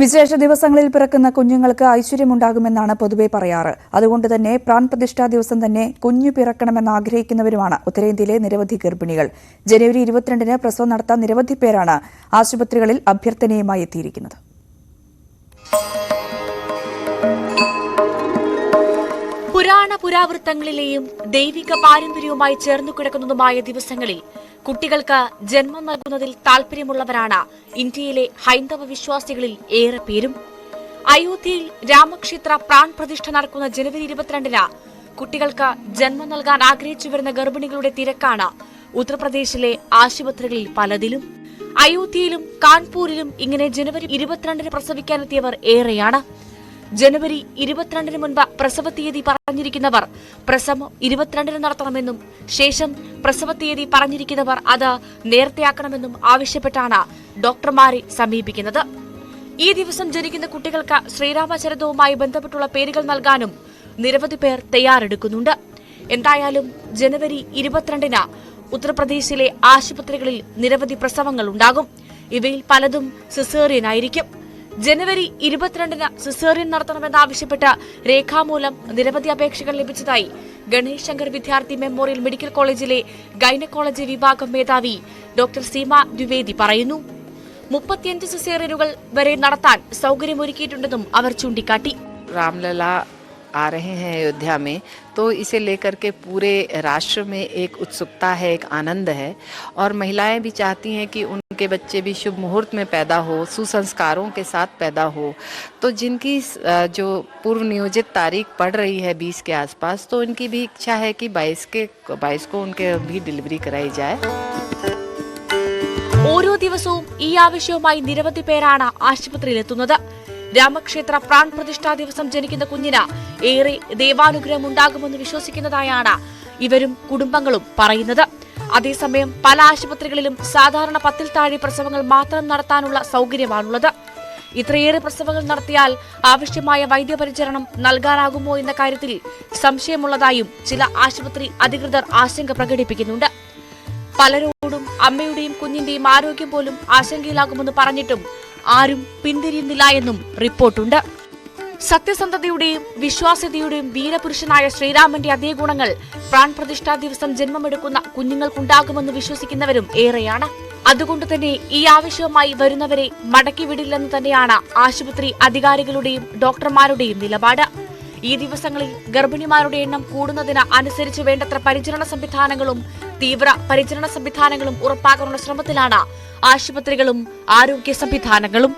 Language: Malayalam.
വിശേഷ ദിവസങ്ങളിൽ പിറക്കുന്ന കുഞ്ഞുങ്ങൾക്ക് ഐശ്വര്യമുണ്ടാകുമെന്നാണ് പൊതുവെ പറയാറ്. അതുകൊണ്ട് തന്നെ പ്രാൺ പ്രതിഷ്ഠാ ദിവസം തന്നെ കുഞ്ഞു പിറക്കണമെന്ന് ആഗ്രഹിക്കുന്നവരുമാണ് ഉത്തരേന്ത്യയിലെ നിരവധി ഗർഭിണികൾ. ജനുവരി ഇരുപത്തിരണ്ടിന് പ്രസവം നടത്താൻ നിരവധി പേരാണ് ആശുപത്രികളിൽ അഭ്യർത്ഥനയുമായി എത്തിയിരിക്കുന്നത്. പുരാവൃത്തങ്ങളിലെയും ദൈവിക പാരമ്പര്യവുമായി ചേർന്നു കിടക്കുന്നതുമായ ദിവസങ്ങളിൽ കുട്ടികൾക്ക് ജന്മം നൽകുന്നതിൽ താൽപര്യമുള്ളവരാണ് ഇന്ത്യയിലെ ഹൈന്ദവ വിശ്വാസികളിൽ ഏറെ പേരും. അയോധ്യയിൽ രാമക്ഷേത്ര പ്രാൺ പ്രതിഷ്ഠ നടക്കുന്ന ജനുവരി ഇരുപത്തിരണ്ടിന് കുട്ടികൾക്ക് ജന്മം നൽകാൻ ആഗ്രഹിച്ചു വരുന്ന ഗർഭിണികളുടെ തിരക്കാണ് ഉത്തർപ്രദേശിലെ ആശുപത്രികളിൽ പലതിലും. അയോധ്യയിലും കാൺപൂരിലും ഇങ്ങനെ ജനുവരി ഇരുപത്തിരണ്ടിന് പ്രസവിക്കാനെത്തിയവർ ഏറെയാണ്. ജനുവരി ഇരുപത്തിരണ്ടിന് മുൻപ് പ്രസവ തീയതി പറഞ്ഞിരിക്കുന്നവർ പ്രസവം ഇരുപത്തിരണ്ടിന് നടത്തണമെന്നും ശേഷം പ്രസവ തീയതി പറഞ്ഞിരിക്കുന്നവർ അത് നേരത്തെയാക്കണമെന്നും ആവശ്യപ്പെട്ടാണ് ഡോക്ടർമാരെ സമീപിക്കുന്നത്. ഈ ദിവസം ജനിക്കുന്ന കുട്ടികൾക്ക് ശ്രീരാമചരിതവുമായി ബന്ധപ്പെട്ടുള്ള പേരുകൾ നൽകാനും നിരവധി പേർ തയ്യാറെടുക്കുന്നുണ്ട്. എന്തായാലും ജനുവരി ഇരുപത്തിരണ്ടിന് ഉത്തർപ്രദേശിലെ ആശുപത്രികളിൽ നിരവധി പ്രസവങ്ങൾ ഉണ്ടാകും. ഇവയിൽ പലതും സിസേറിയൻ ആയിരിക്കും. ജനുവരി ഇരുപത്തിരണ്ടിന് സിസേറിയൻ നടത്തണമെന്നാവശ്യപ്പെട്ട് രേഖാമൂലം നിരവധി അപേക്ഷകൾ ലഭിച്ചതായി ഗണേശ് ശങ്കർ വിദ്യാർത്ഥി മെമ്മോറിയൽ മെഡിക്കൽ കോളേജിലെ ഗൈനക്കോളജി വിഭാഗം മേധാവി ഡോക്ടർ സീമ ദ്വിവേദി പറയുന്നു. മുപ്പത്തിയഞ്ച് സിസേറിയനുകൾ വരെ നടത്താൻ സൗകര്യമൊരുക്കിയിട്ടുണ്ടെന്നും അവർ ചൂണ്ടിക്കാട്ടി. രാംലല आ रहे हैं अयोध्या में तो इसे लेकर के पूरे राष्ट्र में एक उत्सुकता है एक आनंद है और महिलाएं भी चाहती हैं कि उनके बच्चे भी शुभ मुहूर्त में पैदा हो सुसंस्कारों के साथ पैदा हो तो जिनकी अ, जो पूर्व नियोजित तारीख पड़ रही है 20 के आसपास तो उनकी भी इच्छा है कि 22 के 22 को उनके भी डिलीवरी कराई जाए ഓരോ ദിവസവും ഈ ആവശ്യവുമായി നിരവധി പേരാണ് ആശുപത്രിയിലെത്തുന്നത് രാമക്ഷേത്ര പ്രാൺ പ്രതിഷ്ഠാ ദിവസം ജനിക്കുന്ന കുഞ്ഞിന് ഏറെ ദേവാനുഗ്രഹം ഉണ്ടാകുമെന്ന് വിശ്വസിക്കുന്നതായാണ് ഇവരും കുടുംബങ്ങളും പറയുന്നത്. അതേസമയം പല ആശുപത്രികളിലും സാധാരണ പത്തിൽ താഴെ പ്രസവങ്ങൾ മാത്രം നടത്താനുള്ള സൗകര്യമാണുള്ളത്. ഇത്രയേറെ പ്രസവങ്ങൾ നടത്തിയാൽ ആവശ്യമായ വൈദ്യപരിചരണം നൽകാനാകുമോ എന്ന കാര്യത്തിൽ സംശയമുള്ളതായും ചില ആശുപത്രി അധികൃതർ ആശങ്ക പ്രകടിപ്പിക്കുന്നുണ്ട്. പലരോടും അമ്മയുടെയും കുഞ്ഞിന്റെയും ആരോഗ്യം പോലും ആശങ്കയിലാകുമെന്ന് പറഞ്ഞിട്ടും ആരും പിന്തിരിയുന്നില്ല എന്നും റിപ്പോർട്ടുണ്ട്. സത്യസന്ധതയുടെയും വിശ്വാസ്യതയുടെയും വീരപുരുഷനായ ശ്രീരാമന്റെ അതേ ഗുണങ്ങൾ പ്രാൺപ്രതിഷ്ഠാ ദിവസം ജന്മമെടുക്കുന്ന കുഞ്ഞുങ്ങൾക്കുണ്ടാകുമെന്ന് വിശ്വസിക്കുന്നവരും ഏറെയാണ്. അതുകൊണ്ട് തന്നെ ഈ ആവശ്യവുമായി വരുന്നവരെ മടക്കിവിടില്ലെന്ന് തന്നെയാണ് ആശുപത്രി അധികാരികളുടെയും ഡോക്ടർമാരുടെയും നിലപാട്. ഈ ദിവസങ്ങളിൽ ഗർഭിണിമാരുടെ എണ്ണം കൂടുന്നതിന് അനുസരിച്ച് വേണ്ടത്ര പരിചരണ സംവിധാനങ്ങളും തീവ്ര പരിചരണ സംവിധാനങ്ങളും ഉറപ്പാക്കാനുള്ള ശ്രമത്തിലാണ് ആശുപത്രികളും ആരോഗ്യ സംവിധാനങ്ങളും